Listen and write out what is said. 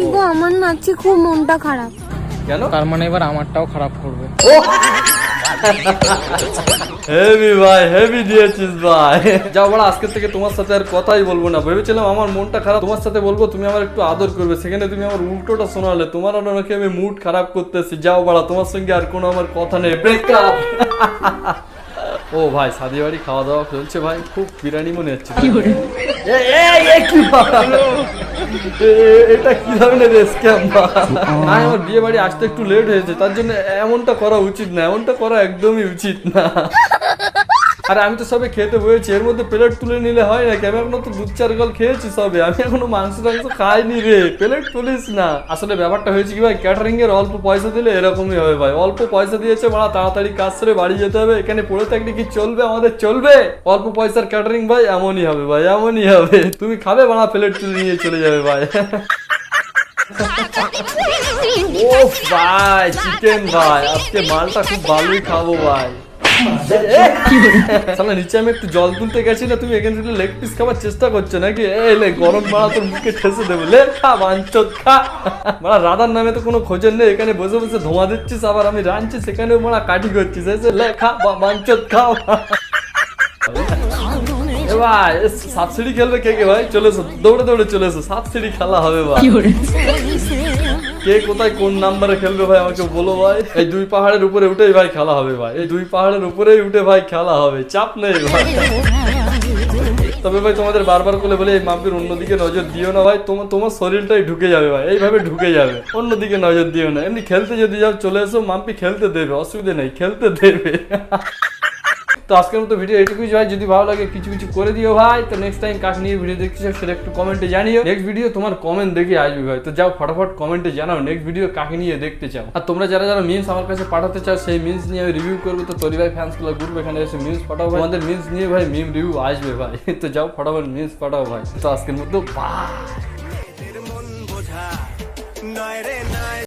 কি গো আমার না আজকে খুব মনটা খারাপ। কেন? তার মানে এবার আমারটাও খারাপ করবে। হেভি ভাই হেভি দিয়েছিস ভাই। যাও বড় আজকে থেকে তোমার সাথে আর কথাই বলব না। ভেবেছিলাম আমার মনটা খারাপ তোমার সাথে বলব তুমি আমার একটু আদর করবে। সেখানে তুমি আমার উল্টোটা শোনালে তোমার আর নাকি আমি মুড খারাপ করতেছি। যাও বাড়া তোমার সঙ্গে আর কোনো আমার কথা নেই। ব্রেকআপ ও ভাই সাদি বাড়ি খাওয়া দাওয়া চলছে ভাই খুব বিরিয়ানি মনে হচ্ছে। এটা কি ধরনের স্ক্যাম না আমার বিয়ে বাড়ি আসতে একটু লেট হয়েছে তার জন্য এমনটা করা উচিত না এমনটা করা একদমই উচিত না। আরে আমি তো সবে খেতে বসেছি এর মধ্যে প্লেট তুলে নিলে হয় নাকি? আমি এখনও তো দু চার গল খেয়েছি সবে আমি এখনও মাংস টাংস খাইনি রে প্লেট তুলিস না। আসলে ব্যাপারটা হয়েছে কি ভাই ক্যাটারিং এর অল্প পয়সা দিলে এরকমই হবে ভাই অল্প পয়সা দিয়েছে বড় তাড়াতাড়ি কাজ সেরে বাড়ি যেতে হবে এখানে পড়ে থাকলে কি চলবে? আমাদের চলবে। অল্প পয়সার ক্যাটারিং ভাই এমনই হবে ভাই এমনই হবে। তুমি খাবে বাড়া প্লেট তুলে নিয়ে চলে যাবে ভাই। ও ভাই চিকেন ভাই আজকে মালটা খুব ভালোই খাব ভাই। সালা নিচে আমি একটু জল তুলতে গেছি না, তুমি এখান থেকে লেগ পিস খাবার চেষ্টা করছ নাকি? এই লে, গরম মারা তোর মুখে ঠেসে দেবো। লে, খা বাঞ্চত খা। মারা, রাধার নামে তো কোনো খোঁজের নেই, এখানে বসে বসে ধোঁয়া দিচ্ছিস, আবার আমি রাঁধছি, সেখানেও মারা কাটি করছিস। এসে লে, খা বাঞ্চত খাও। ভাই সাত সিঁড়ি খেলবে কে কে ভাই? চলে এসো, দৌড়ে দৌড়ে চলে এসো সাত সিঁড়ি খেলা হবে ভাই। কে কোথায় কোন নাম্বারে খেলবে ভাই আমাকে বলো ভাই। এই দুই পাহাড়ের উপরে উঠেই ভাই খেলা হবে ভাই। এই দুই পাহাড়ের উপরেই উঠে ভাই খেলা হবে। চাপ নেই ভাই। তবে ভাই তোমাদের বারবার করে বলে, এই মাম্পির অন্যদিকে নজর দিও না ভাই। তোমার তোমার শরীরটাই ঢুকে যাবে ভাই। এইভাবে ঢুকে যাবে। অন্যদিকে নজর দিও না। এমনি খেলতে যদি যাও, চলে এসো। মাম্পি খেলতে দেবে, অসুবিধা নেই। খেলতে দেবে। তো আজকের মতো ভিডিও এটুকুই ভাই যদি ভালো লাগে কিছু কিছু করে দিও ভাই তো নেক্সট টাইম কাকে নিয়ে ভিডিও দেখতে চাও সেটা একটু কমেন্টে জানিও নেক্সট ভিডিও তোমার কমেন্ট দেখে আসবে ভাই তো যাও ফটাফট কমেন্টে জানাও নেক্সট ভিডিও কাকে নিয়ে দেখতে চাও আর তোমরা যারা যারা মিমস আমার কাছে পাঠাতে চাও সেই মিমস নিয়ে আমি রিভিউ করব তো তরি ভাই ফ্যান্সগুলো গ্রুপ এখানে এসে মিমস পাঠাও আমাদের মিমস নিয়ে ভাই মিম রিভিউ আসবে ভাই তো যাও ফটাফট মিমস পাঠাও ভাই তো আজকের মতো বাই